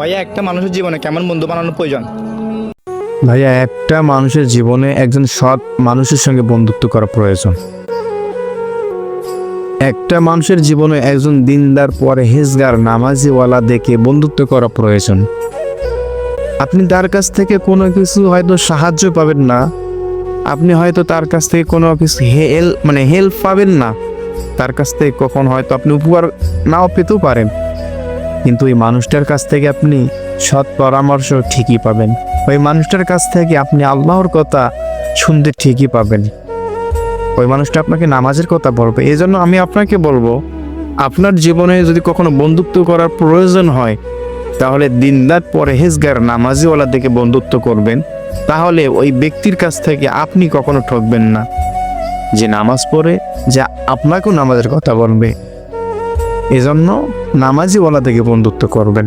ভাইয়া, একটা মানুষের জীবনে কেমন বন্ধু বানানো প্রয়োজন? ভাইয়া, একটা মানুষের জীবনে একজন সৎ মানুষের সঙ্গে বন্ধুত্ব করা প্রয়োজন। একটা মানুষের জীবনে একজন দিনদার পরে হেজগার, নামাজিওয়ালা দেখে বন্ধুত্ব করা প্রয়োজন। আপনি তার কাছ থেকে কোনো কিছু হয়তো সাহায্য পাবেন না। আপনি হয়তো তার কাছ থেকে কোনো কিছু হেল্প মানে হেল্প পাবেন না। তার কাছ থেকে কখন হয়তো আপনি উপকার নাও পেতেও পারেন। কিন্তু ওই মানুষটার কাছ থেকে আপনি সৎ পরামর্শ ঠিকই পাবেন। ওই মানুষটার কাছ থেকে আপনি আল্লাহর কথা শুনতে ঠিকই পাবেন। ওই মানুষটা আপনাকে নামাজের কথা বলবে। এই জন্য আমি আপনাকে বলব, আপনার জীবনে যদি কখনো বন্ধুত্ব করার প্রয়োজন হয়, তাহলে দিনদার পরে হেজগার নামাজিওয়ালা থেকে বন্ধুত্ব করবেন। তাহলে ওই ব্যক্তির কাছ থেকে আপনি কখনো ঠকবেন না। যে নামাজ পড়ে, যে আপনাকেও নামাজের কথা বলবে এজন্য নামাজি ওলা থেকে বন্ধুত্ব করবেন।